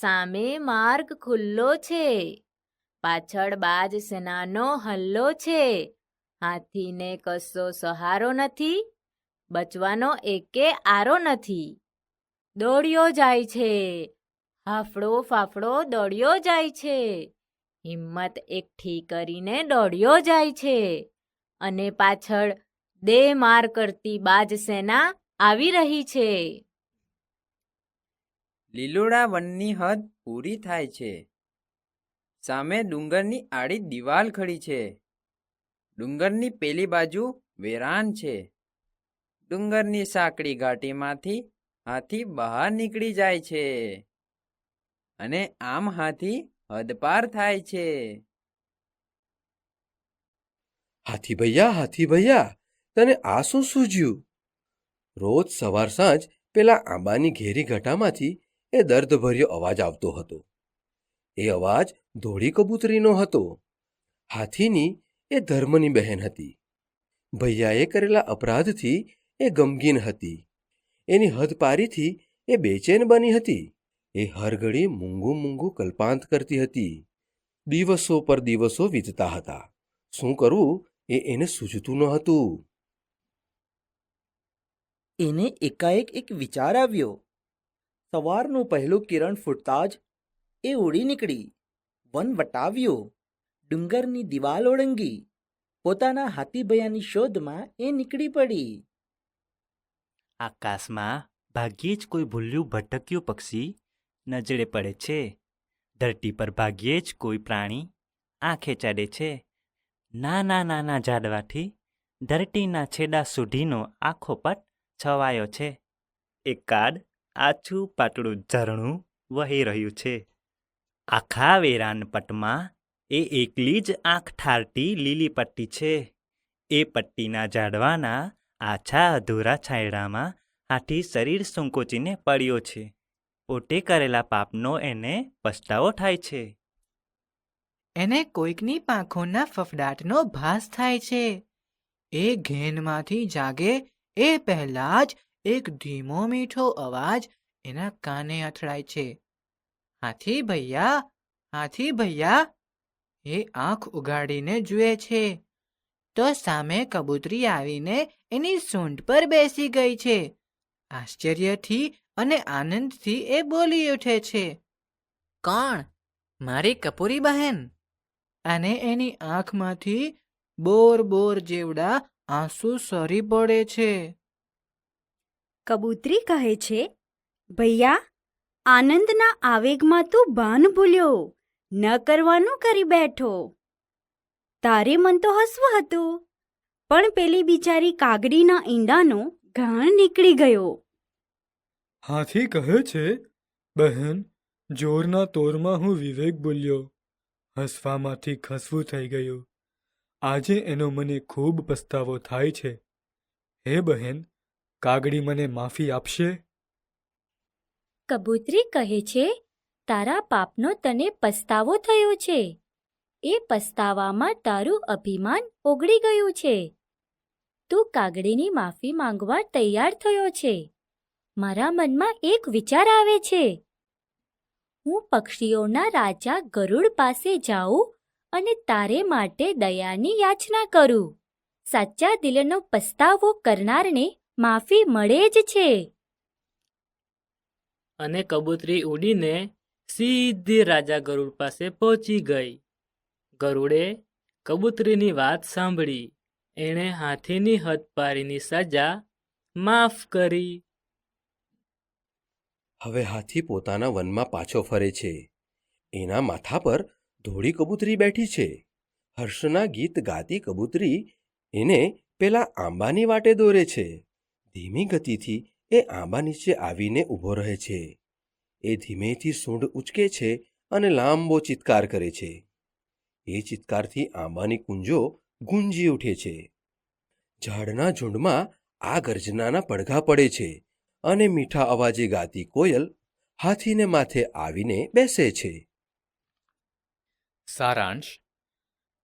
સામે માર્ગ ખુલ્લો છે. પાછળ બાજ સેનાનો હલ્લો છે. હાથીને કશો સહારો નથી, બચવાનો એકે આરો નથી. દોડ્યો જાય છે. હાફડો ફાફડો દોડ્યો જાય છે. હિંમત એકઠી કરીને દોડ્યો જાય છે. અને પાછળ દે માર કરતી બાજ સેના આવી રહી છે. લીલોડા વનની હદ પૂરી થાય છે. સામે ડુંગરની આડી દિવાલ ખડી છે. ડુંગરની પેલી બાજુ વેરાન છે. ડુંગરની સાંકડી ઘાટીમાંથી હાથી બહાર નીકળી જાય છે. અને આમ હાથી હદપાર થાય છે. હાથી ભૈયા હાથી ભૈયા, તને આ શું સૂજ્યું રોજ સવાર સાંજ પેલા આંબાની ઘેરી ઘટામાંથી એ દર્દભર્યો અવાજ આવતો હતો. એ અવાજ ધોળી કબૂતરીનો હતો. હાથીની એ ધર્મની બહેન હતી. ભૈયાએ કરેલા અપરાધથી એ ગમગીન હતી. એની હદપારીથી એ બેચેન બની હતી. એ હરઘડી મૂંગું મૂંગું કલ્પાંત કરતી હતી. દિવસો પર દિવસો વીતતા હતા. શું કરવું એ એને સૂઝતું ન હતું. એને એકાએક એક વિચાર આવ્યો. સવારનું પહેલું કિરણ ફૂટતા જ એ ઉડી નીકળી. વન વટાવ્યો. ડુંગરની દિવાલ ઓળંગી. પોતાના હાથીભૈયાની શોધમાં એ નીકળી પડી. આકાશમાં ભાગ્યે જ કોઈ ભૂલ્યું ભટક્યું પક્ષી નજરે પડે છે. ધરતી પર ભાગ્યે જ કોઈ પ્રાણી આંખે ચડે છે. નાના નાના ઝાડવાથી ધરતીના છેડા સુધીનો આખો પટ છવાયો છે. એકાદ આછું પાતળું ઝરણું વહી રહ્યું છે. આખા વેરાન પટમાં એ એકલી જ આંખ ઠારતી લીલી પટ્ટી છે. એ પટ્ટીના ઝાડવાના આછા અધૂરા છાંયડામાં હાથી શરીર સંકોચીને પડ્યો છે. પોતે કરેલા પાપનો એને પસ્તાવો થાય છે. એને કોઈકની પાંખોના ફફડાટનો ભાસ થાય છે. એ ઘેનમાંથી જાગે એ પહેલા જ એક ધીમો મીઠો અવાજ એના કાને અથડાય છે. હાથી ભૈયા હાથી ભૈયા, એ આંખ ઉગાડીને જુએ છે. તો સામે કબૂતરી આવીને એની સૂંઢ પર બેસી ગઈ છે. આશ્ચર્યથી અને આનંદથી એ બોલી ઉઠે છે. કોણ? મારી કપૂરી બહેન? અને એની આંખમાંથી બોર બોર જેવડા આંસુ સરી પડે છે. કબૂતરી કહે છે, ભૈયા, આનંદના આવેગમાં તું ભાન ભૂલ્યો, ન કરવાનું કરી બેઠો. તારે મન તો હસવું હતું, પણ પેલી બિચારી કાગડીના ઈંડાનો ઘાણ નીકળી ગયો. હાથી કહે છે, બહેન, જોરના તોરમાં હું વિવેક બોલ્યો હસવામાંથી ખસવું થઈ ગયું. આજે એનો મને ખૂબ પસ્તાવો થાય છે. હે બહેન કાગડી મને માફી આપશે? કબૂતરી કહે છે, તારા પાપનો તને પસ્તાવો થયો છે. એ પસ્તાવામાં તારું અભિમાન ઓગળી ગયું છે. તું કાગડીની માફી માંગવા તૈયાર થયો છે. મારા મનમાં એક વિચાર આવે છે. હું પક્ષીઓના રાજા ગરુડ પાસે જાઉં અને તારે માટે દયાની યાચના કરું. સાચા દિલનો પસ્તાવો કરનારને માફી મળે જ છે. અને કબૂતરી ઉડીને સીધી રાજા ગરુડ પાસે પહોંચી ગઈ. ગરુડે કબૂતરીની વાત સાંભળી. એણે હાથીની હદપારીની સજા માફ કરી. હવે હાથી પોતાના વનમાં પાછો ફરે છે. એના માથા પર ધોળી કબૂતરી બેઠી છે. હર્ષના ગીત ગાતી કબૂતરી એને પેલા આંબાની વાટે દોરે છે. ધીમી ગતિથી એ આંબા નીચે આવીને ઊભો રહે છે. એ ધીમેથી સૂંઢ ઉચકે છે અને લાંબો ચિત્કાર કરે છે. એ ચિત્કારથી આંબાની કુંજો ગુંજી ઉઠે છે. ઝાડના ઝુંડમાં આ ગર્જનાના પડઘા પડે છે અને મીઠા અવાજે ગાતી કોયલ હાથીને માથે આવીને બેસે છે. સારાંશ,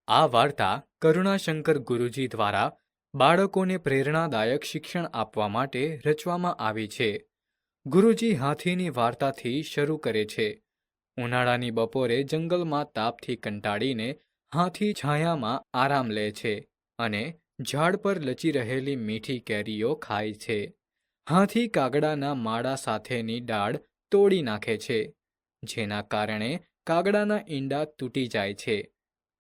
આ વાર્તા કરુણાશંકર ગુરુજી દ્વારા બાળકોને પ્રેરણાદાયક શિક્ષણ આપવા માટે રચવામાં આવી છે. ગુરુજી હાથીની વાર્તાથી શરૂ કરે છે. ઉનાળાની બપોરે જંગલમાં તાપથી કંટાળીને હાથી છાયામાં આરામ લે છે અને ઝાડ પર લચી રહેલી મીઠી કેરીઓ ખાય છે. હાથી કાગડાના માળા સાથેની ડાળ તોડી નાખે છે, જેના કારણે કાગડાના ઈંડા તૂટી જાય છે.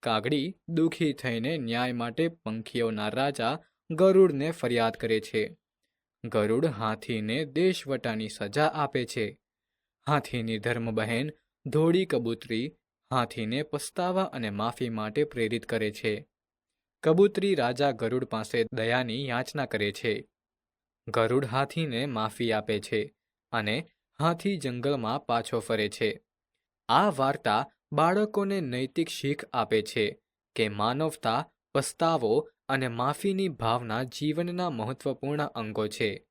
કાગડી દુઃખી થઈને ન્યાય માટે પંખીઓના રાજા ગરુડને ફરિયાદ કરે છે. ગરુડ હાથીને દેશવટાની સજા આપે છે. હાથીની ધર્મબહેન ધોળી કબૂતરી હાથીને પસ્તાવા અને માફી માટે પ્રેરિત કરે છે. કબૂતરી રાજા ગરુડ પાસે દયાની યાચના કરે છે. ગરુડ હાથીને માફી આપે છે અને હાથી જંગલમાં પાછો ફરે છે. આ વાર્તા બાળકોને નૈતિક શીખ આપે છે કે માનવતા, પસ્તાવો અને માફીની ભાવના જીવનના મહત્વપૂર્ણ અંગો છે.